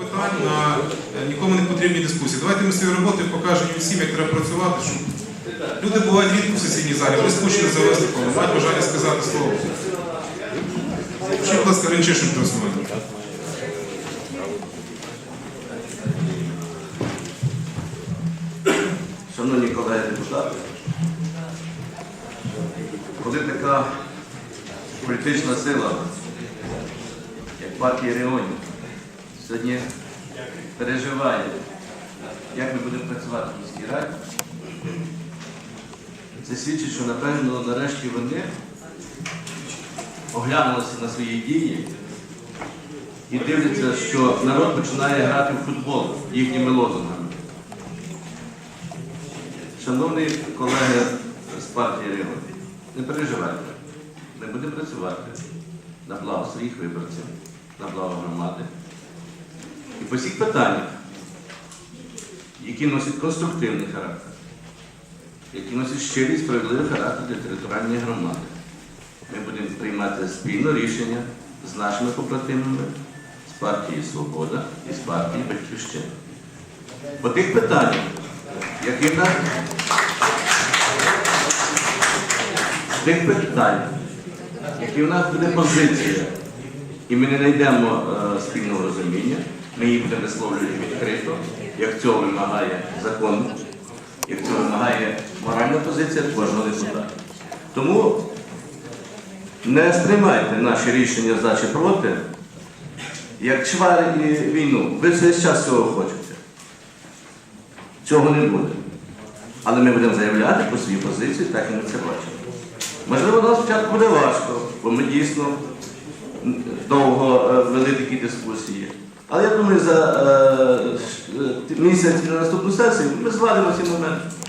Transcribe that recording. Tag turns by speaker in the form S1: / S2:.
S1: питань на е, нікому не потрібні дискусії. Давайте ми свою роботу покажемо всім, як треба працювати. Щоб... Люди бувають рідко в сесійній залі, вони скучно за виступом, мають бажання сказати слово. Ще, будь ласка, Гринчишин голосувати.
S2: Шановні колеги депутати, коли така політична сила, як партія регіонів, сьогодні переживає, як ми будемо працювати в міській раді, це свідчить, що напевно нарешті вони оглянулися на свої дії і дивляться, що народ починає грати в футбол їхніми лозунгами. Шановні колеги з партії регіонів, не переживайте. Ми будемо працювати на благо своїх виборців, на благо громади. По всіх питаннях, які носять конструктивний характер, які носять щирий справедливий характер для територіальної громади, ми будемо приймати спільно рішення з нашими побратимами, з партії Свобода і з партії Батьківщина. По тих питаннях, які нас з тих питань, які в нас буде позиція, і ми не знайдемо е, спільного розуміння, будемо висловлювати відкрито, як цього вимагає закон, як цього вимагає моральна позиція кожного депутата. Тому не сприймайте наші рішення за чи проти, як чвари і війну. Ви весь час цього хочете. Цього не буде. Але ми будемо заявляти по своїй позиції, так і ми це бачимо. Можливо, нам спочатку буде важко, бо ми дійсно довго е, вели такі дискусії. Але я думаю, за е, е, місяць на наступну сесію ми звалимо ці моменти.